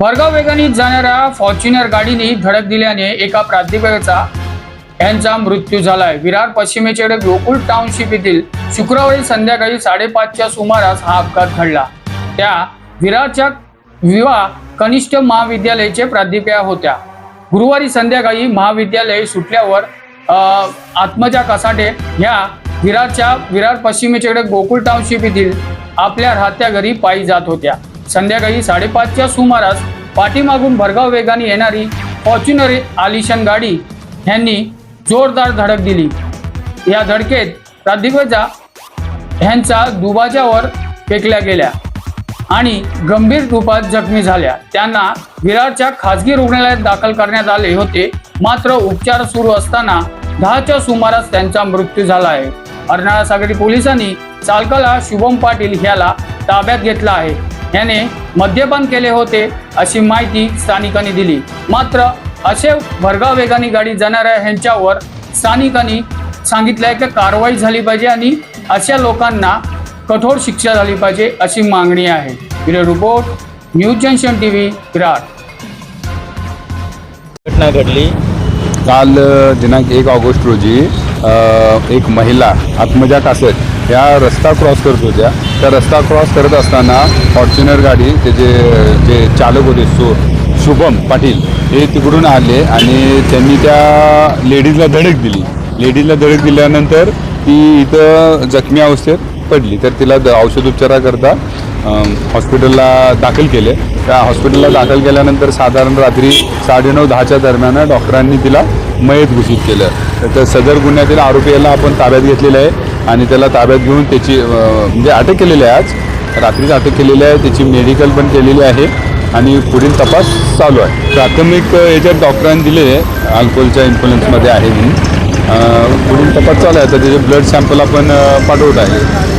भरगाव वेगाने जाणाऱ्या फॉर्च्युनर गाडीने धडक दिल्याने एका प्राध्यापकाचा यांचा मृत्यू झालाय. विरार पश्चिमेकडे गोकुळ टाउनशिप येथील शुक्रवारी संध्याकाळी साडेपाचच्या सुमारास हा अपघात घडला. त्या विरारच्या विवाह कनिष्ठ महाविद्यालयाचे प्राध्यापिका होत्या. गुरुवारी संध्याकाळी महाविद्यालय सुटल्यावर आत्मजा कसाटे ह्या विरारच्या विरार पश्चिमेकडे गोकुळ टाउनशिप येथील आपल्या राहत्या घरी पायी जात होत्या. संध्याकाळी साडेपाचच्या सुमारास पाठीमागून भरगाव वेगाने येणारी फॉर्च्युनर आलिशान गाडी ह्यांनी जोरदार धडक दिली. या धडकेत प्राध्यापका ह्यांचा दुबाजावर फेकल्या गेल्या आणि गंभीर रूपात जखमी झाल्या. त्यांना विरारच्या खासगी रुग्णालयात दाखल करण्यात आले होते. मात्र उपचार सुरू असताना दहाच्या सुमारास त्यांचा मृत्यू झाला आहे. अर्नाळा सागरी पोलिसांनी चालकाला शुभम पाटील ह्याला ताब्यात घेतला आहे. याने मद्यपान केले होते अशी माहिती स्थानिकांनी दिली. मात्र असे भरगाव वेगाने गाडी जाणाऱ्या ह्यांच्यावर स्थानिकांनी सांगितलंय की कारवाई झाली पाहिजे आणि अशा लोकांना कठोर शिक्षा झाली पाहिजे अशी मागणी आहे. Bureau report news junction TV Virar घटना घडली. काल दिनांक एक ऑगस्ट रोजी एक महिला आत्मजा कासत ह्या रस्ता क्रॉस करत होत्या. त्या रस्ता क्रॉस करत असताना फॉर्च्युनर गाडी त्याचे जे चालक होते सो शुभम पाटील हे तिकडून आले आणि त्यांनी त्या लेडीजला धडक दिली. लेडीजला धडक दिल्यानंतर ती इथं जखमी अवस्थेत पडली. तर तिला द- औषधोपचाराकरता हॉस्पिटलला दाखल केले. त्या हॉस्पिटलला दाखल केल्यानंतर साधारण रात्री साडेनऊ दहाच्या दरम्यान डॉक्टरांनी तिला मयत घोषित केलं. तर सदर गुन्ह्यातील आरोपीला आपण ताब्यात घेतलेलं आहे आणि त्याला ताब्यात घेऊन त्याची म्हणजे अटक केलेली आहे आज. रात्रीच अटक केलेली आहे. त्याची मेडिकल पण केलेली आहे आणि पुढील तपास चालू आहे. प्राथमिक याच्यात डॉक्टरांनी दिले अल्कोहोलच्या इन्फ्लुएन्समध्ये आहे म्हणून. पुढील तपास चालू आहे. तर त्याचे ब्लड सॅम्पल आपण पाठवत आहे.